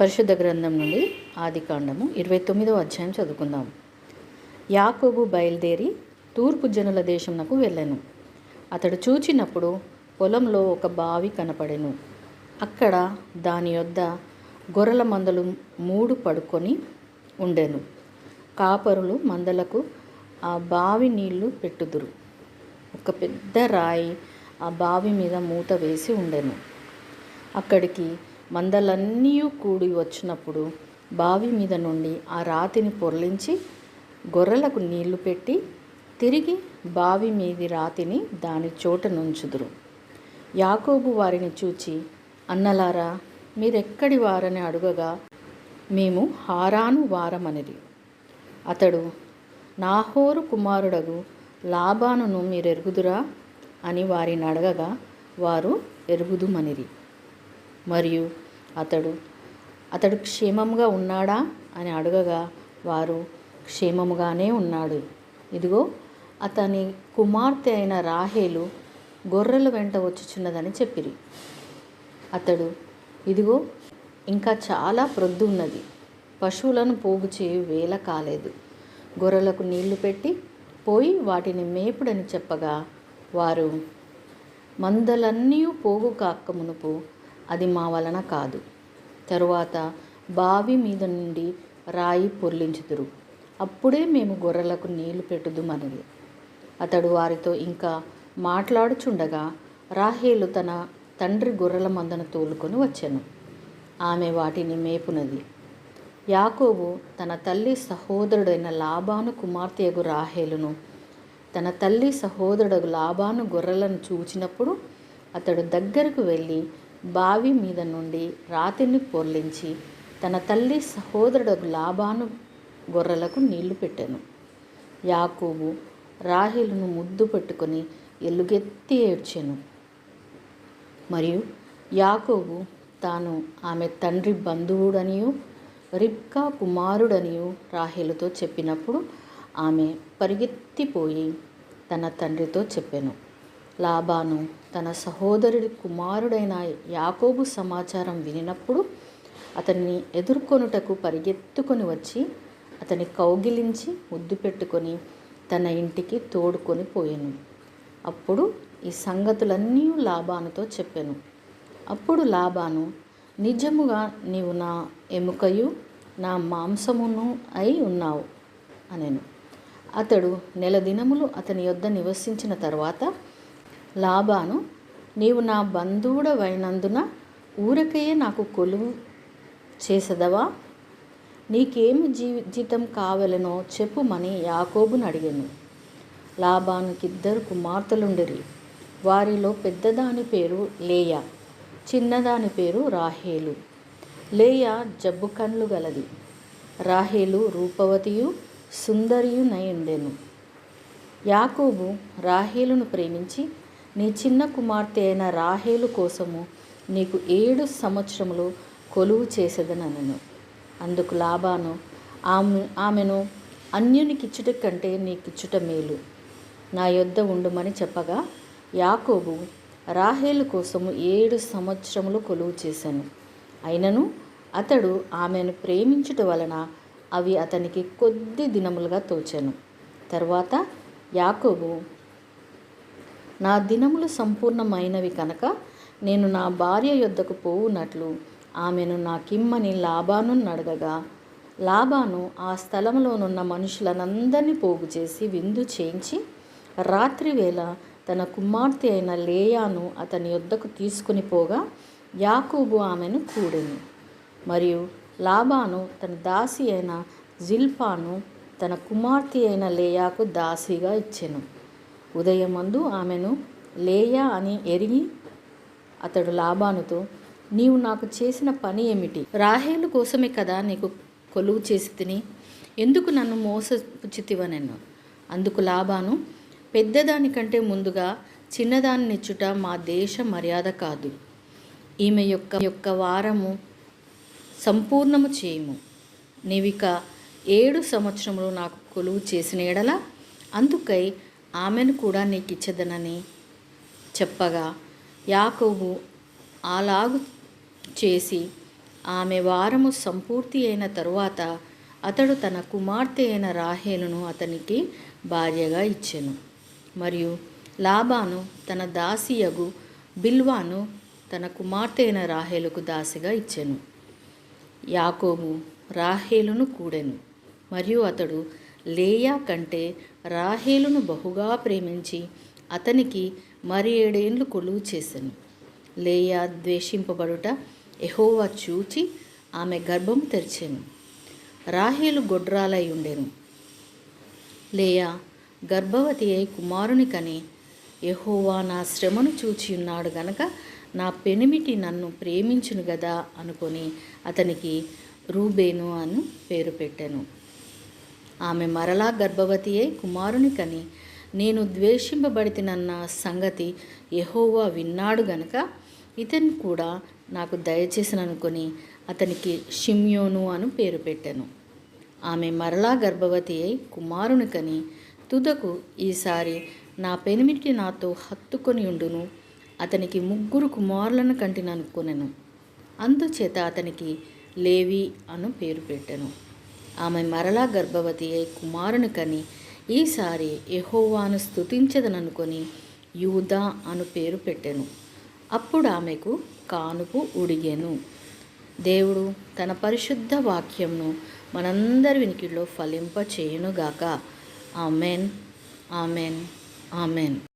పరిశుద్ధ గ్రంథం నుండి ఆదికాండము ఇరవై తొమ్మిదవ అధ్యాయం చదువుకుందాం. యాకోబు బయలుదేరి తూర్పు జనుల దేశమునకు వెళ్ళాను. అతడు చూచినప్పుడు పొలంలో ఒక బావి కనపడెను. అక్కడ దాని యొద్ద గొర్రెల మందలు మూడు పడుకొని ఉండెను. కాపరులు మందలకు ఆ బావి నీళ్ళు పెట్టుదురు. ఒక పెద్ద రాయి ఆ బావి మీద మూత వేసి ఉండెను. అక్కడికి మందలన్నీ కూడి వచ్చినప్పుడు బావి మీద నుండి ఆ రాతిని పొర్లించి గొర్రెలకు నీళ్ళు పెట్టి తిరిగి బావి మీది రాతిని దాని చోట నుంచుదురు. యాకోబు వారిని చూచి అన్నలారా మీరెక్కడి వారని అడుగగా మేము హారాను వారమనిది. అతడు నాహోరు కుమారుడగు లాబానును మీరెరుగుదురా? అని వారిని అడగగా వారు ఎరుగుదుమనిరి. మరియు అతడు అతడు క్షేమముగా ఉన్నాడా అని అడగగా వారు క్షేమముగానే ఉన్నాడు. ఇదిగో అతని కుమార్తె అయిన రాహేలు గొర్రెల వెంట వచ్చుచున్నదని చెప్పిరి. అతడు ఇదిగో ఇంకా చాలా ప్రొద్దు ఉన్నది. పశువులను పోగు చేయు వేల కాలేదు. గొర్రెలకు నీళ్ళు పెట్టి పోయి వాటిని మేపుడని చెప్పగా వారు మందలన్నీ పోగు కాక మునుపు అది మా వలన కాదు. తరువాత బావి మీద నుండి రాయి పొర్లించుదురు. అప్పుడే మేము గొర్రెలకు నీళ్ళు పెట్టుదుమన్నది అతడు వారితో ఇంకా మాట్లాడుచుండగా రాహేలు తన తండ్రి గొర్రెల మందను తోలుకొని వచ్చాను. ఆమె వాటిని మేపునది. యాకోబు తన తల్లి సహోదరుడైన లాబాను కుమార్తెగు రాహేలును తన తల్లి సహోదరుడు లాబాను గొర్రెలను చూచినప్పుడు అతడు దగ్గరకు వెళ్ళి బావి మీద నుండి రాతిని పొర్లించి తన తల్లి సహోదరుడు లాభాను గొర్రెలకు నీళ్ళు పెట్టాను. యాకోబు రాహిలును ముద్దు పెట్టుకొని ఎలుగెత్తి ఏడ్చాను. మరియు యాకోబు తాను ఆమె తండ్రి బంధువుడనియు రిబ్కా కుమారుడనియు రాహేలుతో చెప్పినప్పుడు ఆమె పరిగెత్తిపోయి తన తండ్రితో చెప్పాను. లాబాను తన సహోదరుడి కుమారుడైన యాకోబు సమాచారం వినినప్పుడు అతన్ని ఎదుర్కొనుటకు పరిగెత్తుకొని వచ్చి అతని కౌగిలించి ముద్దు పెట్టుకొని తన ఇంటికి తోడుకొని పోయాను. అప్పుడు ఈ సంగతులన్నీ లాబానుతో చెప్పాను. అప్పుడు లాబాను నిజముగా నీవు నా ఎముకయు నా మాంసమును అయి ఉన్నావు అనేను. అతడు నెల దినములు అతని యొద్ద నివసించిన తర్వాత లాబాను నీవు నా బంధువుడవైనందున ఊరకయే నాకు కొలువు చేసదవా? నీకేమి జీవితం కావలనో చెప్పుమని యాకోబును అడిగాను. ఇద్దరు కుమార్తెలుండిరి. వారిలో పెద్దదాని పేరు లేయా చిన్నదాని పేరు రాహేలు. లేయా జబ్బు కండ్లు గలది. రాహేలు రూపవతియు సుందరియు ఉండెను. యాకోబు రాహేలును ప్రేమించి నీ చిన్న కుమార్తె అయిన రాహేలు కోసము నీకు ఏడు సంవత్సరములు కొలువు చేసేదనను. అందుకు లాభాను ఆమె ఆమెను అన్యునికిచ్చుట కంటే నీకిచ్చుట మేలు. నా యొద్ద ఉండుమని చెప్పగా యాకోబు రాహేలు కోసము ఏడు సంవత్సరములు కొలువు చేశాను. అయినను అతడు ఆమెను ప్రేమించుట వలన అవి అతనికి కొద్ది దినములుగా తోచాను. తర్వాత యాకోబు నా దినములు సంపూర్ణమైనవి కనుక నేను నా భార్య యొద్దకు పోవునట్లు ఆమెను నాకిమ్మని లాభాను అడగగా లాభాను ఆ స్థలంలోనున్న మనుషులనందరినీ పోగు చేసి విందు చేయించి రాత్రివేళ తన కుమార్తె అయిన లేయాను అతని యొద్దకు తీసుకుని పోగా యాకూబు ఆమెను కూడెను. మరియు లాబాను తన దాసి అయిన జిల్పాను తన కుమార్తె అయిన లేయాకు దాసిగా ఇచ్చెను. ఉదయమందు ఆమెను లేయా అని ఎరిగి అతడు లాబానుతో నీవు నాకు చేసిన పని ఏమిటి? రాహేలు కోసమే కదా నీకు కొలువు చేసి తిని? ఎందుకు నన్ను మోసపుచ్చితివనెను? అందుకు లాభాను పెద్దదానికంటే ముందుగా చిన్నదాన్నిచ్చుట మా దేశ మర్యాద కాదు. ఈమె యొక్క యొక్క వారము సంపూర్ణము చేయము. నీవిక ఏడు సంవత్సరములు నాకు కొలువు చేసిన ఎడల అందుకై ఆమెను కూడా నీకు ఇచ్చదనని చెప్పగా యాకోబు అలాగు చేసి ఆమె వారము సంపూర్తి అయిన తరువాత అతడు తన కుమార్తె అయిన రాహేలును అతనికి భార్యగా ఇచ్చెను. మరియు లాబాను తన దాసియగు బిల్వాను తన కుమార్తె అయిన రాహేలుకు దాసిగా ఇచ్చెను. యాకోబు రాహేలును కూడెను. మరియు అతడు లేయా కంటే రాహేలును బహుగా ప్రేమించి అతనికి మరి ఏడేండ్లు కొలువు చేశాను. లేయా ద్వేషింపబడుట ఎహోవా చూచి ఆమె గర్భము తెరిచెను. రాహేలు గొడ్రాలై ఉండెను. లేయా గర్భవతి అయి కుమారుని కని ఎహోవా నా శ్రమను చూచి ఉన్నాడు గనక నా పెనిమిటి నన్ను ప్రేమించును గదా అనుకొని అతనికి రూబేను అని పేరు పెట్టాను. ఆమె మరలా గర్భవతి అయి కుమారుని కని నేను ద్వేషింపబడితినన్న సంగతి యహోవా విన్నాడు గనక ఇతను కూడా నాకు దయచేసిననుకొని అతనికి షిమ్యోను అను పేరు పెట్టాను. ఆమె మరలా గర్భవతి అయి కుమారుని కని తుదకు ఈసారి నా పెనిమిటి నాతో హత్తుకొని ఉండును అతనికి ముగ్గురు కుమారులను కంటిననుకొనెను. అందుచేత అతనికి లేవి అను పేరు పెట్టాను. ఆమె మరలా గర్భవతి అయి కుమారుని కని ఈసారి యెహోవాను స్తుతించదననుకొని యూదా అను పేరు పెట్టెను. అప్పుడు ఆమెకు కానుపు ఉడిగెను. దేవుడు తన పరిశుద్ధ వాక్యంను మనందరి వినికిడిలో ఫలింప చేయునుగాక ఆమెన్. ఆమెన్. ఆమెన్.